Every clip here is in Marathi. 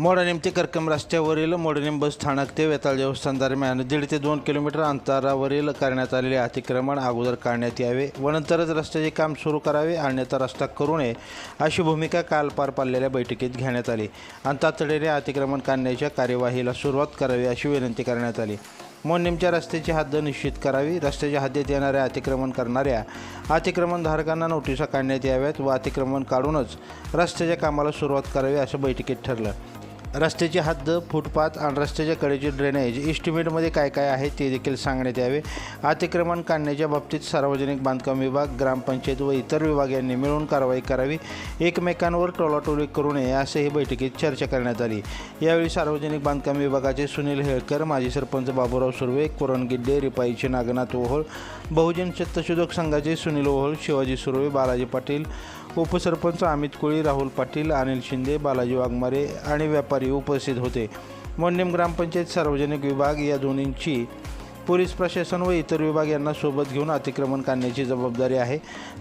मोडणीम ते करकम रस्त्यावरील मोडणीम बस स्थानक ते वेताळ देवस्थान दरम्यान दीड ते दोन किलोमीटर अंतरावरील करण्यात आलेले अतिक्रमण अगोदर काढण्यात यावे व नंतरच रस्त्याचे काम सुरू करावे अन्यथा रस्ता करू नये अशी भूमिका काल पार पाडलेल्या बैठकीत घेण्यात आली. आणि तातडीने अतिक्रमण काढण्याच्या कार्यवाहीला सुरुवात करावी अशी विनंती करण्यात आली. मोडणीमच्या रस्त्याची हद्द निश्चित करावी रस्त्याच्या हद्दीत येणाऱ्या अतिक्रमण करणाऱ्या अतिक्रमणधारकांना नोटिसा काढण्यात याव्यात व अतिक्रमण काढूनच रस्त्याच्या कामाला सुरुवात करावी असं बैठकीत ठरलं. रस्त्याची हद्द फुटपाथ आणि रस्त्याच्या कडेचे ड्रेनेज इस्टिमेटमध्ये काय काय आहे ते देखील सांगण्यात यावे. अतिक्रमण काढण्याच्या बाबतीत सार्वजनिक बांधकाम विभाग ग्रामपंचायत व इतर विभाग यांनी मिळून कारवाई करावी. एकमेकांवर टोलाटोली करू नये असंही बैठकीत चर्चा करण्यात आली. यावेळी सार्वजनिक बांधकाम विभागाचे सुनील हेळकर माजी सरपंच बाबूराव सुर्वे कुरण गिड्डे रिपाईचे नागनाथ ओहोळ बहुजन सत्यशोधक संघाचे सुनील ओहोळ शिवाजी सुर्वे बालाजी पाटील उपसरपंच अमित कोळी राहुल पाटील अनिल शिंदे बालाजी वाघमारे आणि व्यापारी उपस्थित होते. मोंडेम ग्रामपंचायत सार्वजनिक विभाग या दोन्हींची पोलीस प्रशासन व इतर विभाग यांना सोबत घेऊन अतिक्रमण काढण्याची जबाबदारी आहे.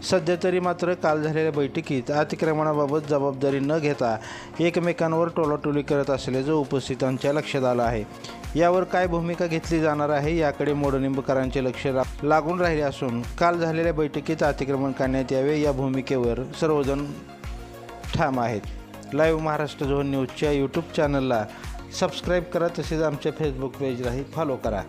सध्या तरी मात्र काल झालेल्या बैठकीत अतिक्रमणाबाबत जबाबदारी न घेता एकमेकांवर टोलाटोली करत असल्याचं उपस्थितांच्या लक्षात आलं आहे. यावर काय भूमिका घेतली जाणार आहे याकडे मोडनिंबकरांचे लक्ष लागून राहिले असून काल झालेल्या बैठकीत अतिक्रमण काढण्यात यावे या भूमिकेवर सर्वजण ठाम आहेत. लाईव्ह महाराष्ट्र झोन न्यूजच्या यूट्यूब चॅनलला सबस्क्राईब करा तसेच आमच्या फेसबुक पेजलाही फॉलो करा.